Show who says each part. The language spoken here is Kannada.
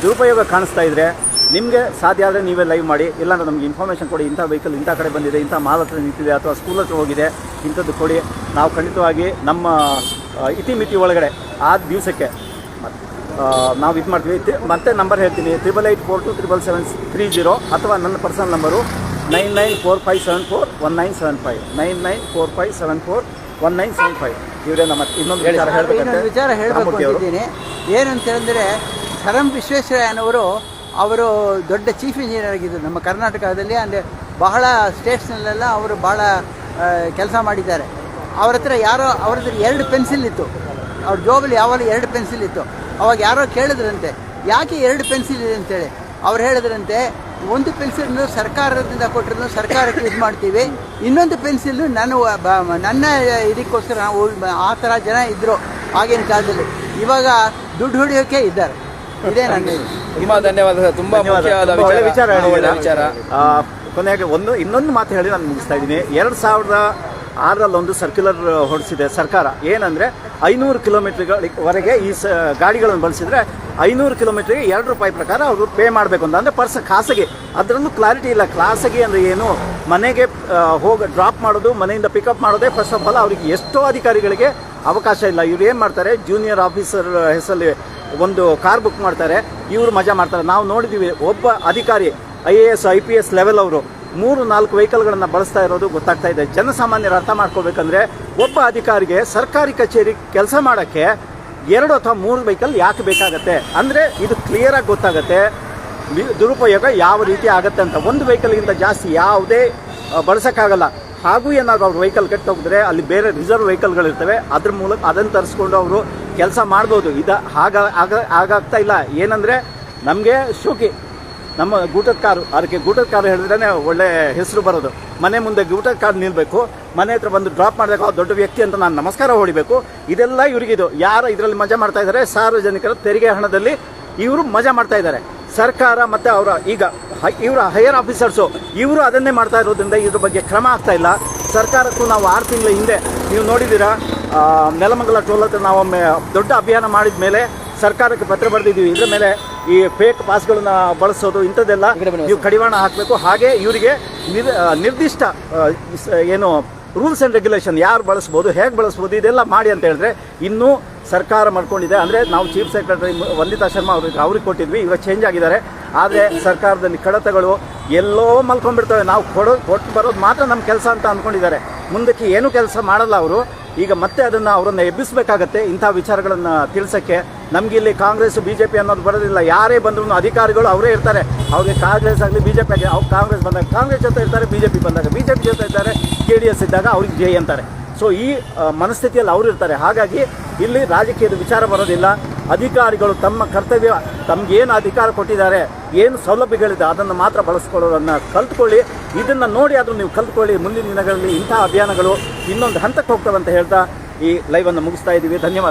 Speaker 1: ದುರುಪಯೋಗ ಕಾಣಿಸ್ತಾ ಇದ್ರೆ ನಿಮಗೆ ಸಾಧ್ಯ ಆದರೆ ನೀವೇ ಲೈವ್ ಮಾಡಿ ಇಲ್ಲಾಂದ್ರೆ ನಮಗೆ ಇನ್ಫಾರ್ಮೇಷನ್ ಕೊಡಿ. ಇಂಥ ವೆಹಿಕಲ್ ಇಂಥ ಕಡೆ ಬಂದಿದೆ ಇಂಥ ಮಾಲ್ ಹತ್ರ ನಿಂತಿದೆ ಅಥವಾ ಸ್ಕೂಲ್ ಹತ್ರ ಹೋಗಿದೆ ಇಂಥದ್ದು ಕೊಡಿ. ನಾವು ಖಂಡಿತವಾಗಿ ನಮ್ಮ ಇತಿಮಿತಿ ಒಳಗಡೆ ಆ ದಿವಸಕ್ಕೆ ನಾವು ಇದು ಮಾಡ್ತೀವಿ. ಮತ್ತೆ ನಂಬರ್ ಹೇಳ್ತೀನಿ. Triple eight four two triple seven three zero ಅಥವಾ ನನ್ನ personal number nine nine four five seven four one nine seven five nine nine four five seven four one nine seven five ಇವರೇ ನಮ್ಮ ಇನ್ನೊಂದು ವಿಚಾರ
Speaker 2: ಹೇಳಬೇಕು ವಿಚಾರ ಹೇಳಬೇಕು ಎಂ ವಿಶ್ವೇಶ್ವರಯ್ಯನವರು ಅವರು ದೊಡ್ಡ ಚೀಫ್ ಇಂಜಿನಿಯರ್ ಆಗಿದ್ದರು ನಮ್ಮ ಕರ್ನಾಟಕದಲ್ಲಿ ಅಂದರೆ ಬಹಳ ಸ್ಟೇಟ್ಸ್ನಲ್ಲೆಲ್ಲ ಅವರು ಭಾಳ ಕೆಲಸ ಮಾಡಿದ್ದಾರೆ. ಅವ್ರ ಹತ್ರ ಯಾರೋ, ಅವ್ರ ಹತ್ರ ಎರಡು ಪೆನ್ಸಿಲ್ ಇತ್ತು. ಅವ್ರ ಜೋಬಲ್ಲಿ ಯಾವಾಗಲೂ ಎರಡು ಪೆನ್ಸಿಲ್ ಇತ್ತು. ಅವಾಗ ಯಾರೋ ಕೇಳಿದ್ರಂತೆ, ಯಾಕೆ ಎರಡು ಪೆನ್ಸಿಲ್ ಇದೆ? ಅಂತೇಳಿ. ಅವ್ರು ಹೇಳಿದ್ರಂತೆ, ಒಂದು ಪೆನ್ಸಿಲ್ನು ಸರ್ಕಾರದಿಂದ ಕೊಟ್ಟಿರೋದು, ಸರ್ಕಾರಕ್ಕೆ ಇದು ಮಾಡ್ತೀವಿ. ಇನ್ನೊಂದು ಪೆನ್ಸಿಲ್ಲು ನಾನು ನನ್ನ ಇದಕ್ಕೋಸ್ಕರ ಆ ಥರ ಜನ ಇದ್ದರು ಆಗಿನ ಕಾಲದಲ್ಲಿ. ಇವಾಗ ದುಡ್ಡು ಹೊಡಿಯೋಕೆ ಇದ್ದಾರೆ. ಇದೇ ನನ್ನ
Speaker 3: ತುಂಬಾ ಧನ್ಯವಾದ ಸರ್. ತುಂಬಾ ಮುಖ್ಯವಾದ
Speaker 1: ಒಳ್ಳೆ ವಿಚಾರ.
Speaker 3: ವಿಚಾರ ಒಳ್ಳೆ ವಿಚಾರ.
Speaker 1: ಆ, ಕೊನೆಗೆ ಒಂದು ಇನ್ನೊಂದು ಮಾತು ಹೇಳಿ ನಾನು ಮುಗಿಸ್ತಾ ಇದ್ದೀನಿ. ಎರಡು ಸಾವಿರದ ಆರರಲ್ಲಿ ಒಂದು ಸರ್ಕ್ಯುಲರ್ ಹೊರಡಿಸಿದೆ ಸರ್ಕಾರ. ಏನಂದರೆ ಐನೂರು ಕಿಲೋಮೀಟ್ರ್ಗಳವರೆಗೆ ಈ ಸ ಗಾಡಿಗಳನ್ನು ಬಳಸಿದರೆ ಐನೂರು ಕಿಲೋಮೀಟ್ರಿಗೆ ಎರಡು ರೂಪಾಯಿ ಪ್ರಕಾರ ಅವರು ಪೇ ಮಾಡಬೇಕು ಅಂತ. ಅಂದರೆ ಪರ್ಸ ಖಾಸಗಿ. ಅದರಲ್ಲೂ ಕ್ಲಾರಿಟಿ ಇಲ್ಲ. ಖಾಸಗಿ ಅಂದರೆ ಏನು? ಮನೆಗೆ ಹೋಗಿ ಡ್ರಾಪ್ ಮಾಡೋದು ಮನೆಯಿಂದ ಪಿಕಪ್ ಮಾಡೋದೇ ಫಸ್ಟ್ ಆಫ್ ಆಲ್ ಅವರಿಗೆ ಎಷ್ಟೋ ಅಧಿಕಾರಿಗಳಿಗೆ ಅವಕಾಶ ಇಲ್ಲ. ಇವ್ರು ಏನು ಮಾಡ್ತಾರೆ? ಜೂನಿಯರ್ ಆಫೀಸರ್ ಹೆಸರಲ್ಲಿ ಒಂದು ಕಾರ್ ಬುಕ್ ಮಾಡ್ತಾರೆ, ಇವರು ಮಜಾ ಮಾಡ್ತಾರೆ. ನಾವು ನೋಡಿದ್ದೀವಿ ಒಬ್ಬ ಅಧಿಕಾರಿ, I A S, I P S level ಅವರು ಮೂರು, ನಾಲ್ಕು ವೆಹಿಕಲ್ಗಳನ್ನು ಬಳಸ್ತಾ ಇರೋದು ಗೊತ್ತಾಗ್ತಾ ಇದೆ. ಜನಸಾಮಾನ್ಯರು ಅರ್ಥ ಮಾಡ್ಕೋಬೇಕಂದ್ರೆ ಒಬ್ಬ ಅಧಿಕಾರಿಗೆ ಸರ್ಕಾರಿ ಕಚೇರಿ ಕೆಲಸ ಮಾಡೋಕ್ಕೆ ಎರಡು ಅಥವಾ ಮೂರು ವೆಹಿಕಲ್ ಯಾಕೆ ಬೇಕಾಗತ್ತೆ? ಅಂದರೆ ಇದು ಕ್ಲಿಯರಾಗಿ ಗೊತ್ತಾಗುತ್ತೆ. ದುರುಪಯೋಗ ಯಾವ ರೀತಿ ಆಗುತ್ತೆ ಅಂತ. ಒಂದು ವೆಹಿಕಲ್ಗಿಂತ ಜಾಸ್ತಿ ಯಾವುದೇ ಬಳಸೋಕ್ಕಾಗಲ್ಲ. ಹಾಗೂ ಏನಾದ್ರು ಅವ್ರ ವೆಹಿಕಲ್ ಕೆಟ್ಟೋಗಿದ್ರೆ ಅಲ್ಲಿ ಬೇರೆ ರಿಸರ್ವ್ ವೆಹಿಕಲ್ಗಳಿರ್ತವೆ ಅದ್ರ ಮೂಲಕ ಅದನ್ನು ತರಿಸ್ಕೊಂಡು ಅವರು ಕೆಲಸ ಮಾಡ್ಬೋದು. ಇದು ಹಾಗ, ಆಗ, ಆಗಾಗ್ತಾ ಇಲ್ಲ. ಏನಂದರೆ ನಮಗೆ ಶೋಕಿ, ನಮ್ಮ ಗೂಟದ ಕಾರು, ಅದಕ್ಕೆ ಗೂಟದ ಕಾರು ಹೇಳಿದ್ರೆ ಒಳ್ಳೆ ಹೆಸರು ಬರೋದು. ಮನೆ ಮುಂದೆ ಗೂಟದ ಕಾರ್ ನಿಲ್ಲಬೇಕು ಮನೆ ಹತ್ರ ಬಂದು ಡ್ರಾಪ್ ಮಾಡಬೇಕು ದೊಡ್ಡ ವ್ಯಕ್ತಿ ಅಂತ ನಾನು ನಮಸ್ಕಾರ ಹೊಡಿಬೇಕು. ಇದೆಲ್ಲ ಇವ್ರಿಗಿದು. ಯಾರು ಇದರಲ್ಲಿ ಮಜಾ ಮಾಡ್ತಾ ಇದ್ದಾರೆ, ಸಾರ್ವಜನಿಕರ ತೆರಿಗೆ ಹಣದಲ್ಲಿ ಇವರು ಮಜಾ ಮಾಡ್ತಾ ಇದ್ದಾರೆ. ಸರ್ಕಾರ ಮತ್ತು ಅವರ, ಈಗ ಇವರ ಹೈಯರ್ ಆಫೀಸರ್ಸು ಇವರು ಅದನ್ನೇ ಮಾಡ್ತಾ ಇರೋದ್ರಿಂದ ಇದ್ರ ಬಗ್ಗೆ ಕ್ರಮ ಆಗ್ತಾ ಇಲ್ಲ. ಸರ್ಕಾರಕ್ಕೂ ನಾವು ಆರು ತಿಂಗಳ ಹಿಂದೆ ನೀವು ನೋಡಿದ್ದೀರಾ ನೆಲಮಂಗಲ ಟೋಲ್ ಹತ್ರ ನಾವೊಮ್ಮೆ ದೊಡ್ಡ ಅಭಿಯಾನ ಮಾಡಿದ ಮೇಲೆ ಸರ್ಕಾರಕ್ಕೆ ಪತ್ರ ಬರೆದಿದ್ದೀವಿ. ಇದ್ರ ಮೇಲೆ ಈ ಫೇಕ್ ಪಾಸ್ಗಳನ್ನ ಬಳಸೋದು ಇಂಥದ್ದೆಲ್ಲ ನೀವು ಕಡಿವಾಣ ಹಾಕಬೇಕು. ಹಾಗೆ ಇವರಿಗೆ ನಿರ್ ನಿರ್ದಿಷ್ಟ ಏನು ರೂಲ್ಸ್ ಆ್ಯಂಡ್ ರೆಗ್ಯುಲೇಷನ್ ಯಾರು ಬಳಸ್ಬೋದು, ಹೇಗೆ ಬಳಸ್ಬೋದು, ಇದೆಲ್ಲ ಮಾಡಿ ಅಂತ ಹೇಳಿದ್ರೆ ಇನ್ನೂ ಸರ್ಕಾರ ಮಾಡ್ಕೊಂಡಿದೆ. ಅಂದರೆ ನಾವು ಚೀಫ್ ಸೆಕ್ರೆಟರಿ ವಂದಿತಾ ಶರ್ಮಾ ಅವ್ರಿಗೆ ಅವ್ರಿಗೆ ಕೊಟ್ಟಿದ್ವಿ, ಇವಾಗ ಚೇಂಜ್ ಆಗಿದ್ದಾರೆ. ಆದರೆ ಸರ್ಕಾರದಲ್ಲಿ ಕಡತಗಳು ಎಲ್ಲೋ ಮಲ್ಕೊಂಡ್ಬಿಡ್ತವೆ. ನಾವು ಕೊಡೋ, ಕೊಟ್ಟು ಬರೋದು ಮಾತ್ರ ನಮ್ಮ ಕೆಲಸ ಅಂತ ಅಂದ್ಕೊಂಡಿದ್ದಾರೆ ಮುಂದಕ್ಕೆ ಏನೂ ಕೆಲಸ ಮಾಡಲ್ಲ ಅವರು. ಈಗ ಮತ್ತೆ ಅದನ್ನು ಅವರನ್ನು ಎಬ್ಬಿಸಬೇಕಾಗತ್ತೆ. ಇಂಥ ವಿಚಾರಗಳನ್ನು ತಿಳಿಸೋಕ್ಕೆ ನಮ್ಗೆ ಇಲ್ಲಿ ಕಾಂಗ್ರೆಸ್ ಬಿ ಜೆ ಪಿ ಅನ್ನೋದು ಬರೋದಿಲ್ಲ. ಯಾರೇ ಬಂದ್ರು ಅಧಿಕಾರಿಗಳು ಅವರೇ ಇರ್ತಾರೆ. ಅವ್ರಿಗೆ ಕಾಂಗ್ರೆಸ್ ಆಗಲಿ ಬಿ ಜೆ ಪಿ ಆಗಲಿ, ಅವ್ರು ಕಾಂಗ್ರೆಸ್ ಬಂದಾಗ ಕಾಂಗ್ರೆಸ್ ಜೊತೆ ಇರ್ತಾರೆ ಬಿ ಜೆ ಪಿ ಬಂದಾಗ ಬಿ ಜೆ ಪಿ ಜೊತೆ ಇರ್ತಾರೆ ಕೆ ಡಿ ಎಸ್ ಇದ್ದಾಗ ಅವ್ರಿಗೆ ಜೈ ಅಂತಾರೆ. ಸೊ ಈ ಮನಸ್ಥಿತಿಯಲ್ಲಿ ಅವರು ಇರ್ತಾರೆ. ಹಾಗಾಗಿ ಇಲ್ಲಿ ರಾಜಕೀಯದ ವಿಚಾರ ಬರೋದಿಲ್ಲ. ಅಧಿಕಾರಿಗಳು ತಮ್ಮ ಕರ್ತವ್ಯ, ತಮ್ಗೇನು ಅಧಿಕಾರ ಕೊಟ್ಟಿದ್ದಾರೆ, ಏನು ಸೌಲಭ್ಯಗಳಿದೆ ಅದನ್ನು ಮಾತ್ರ ಬಳಸ್ಕೊಳ್ಳೋದನ್ನು ಕಲ್ತ್ಕೊಳ್ಳಿ. ಇದನ್ನು ನೋಡಿ ಆದರೂ ನೀವು ಕಲ್ತ್ಕೊಳ್ಳಿ. ಮುಂದಿನ ದಿನಗಳಲ್ಲಿ ಇಂಥ ಅಭಿಯಾನಗಳು ಇನ್ನೊಂದು ಹಂತಕ್ಕೆ ಹೋಗ್ತವೆ ಅಂತ ಹೇಳ್ತಾ ಈ ಲೈವನ್ನು ಮುಗಿಸ್ತಾ ಇದ್ದೀವಿ. ಧನ್ಯವಾದ.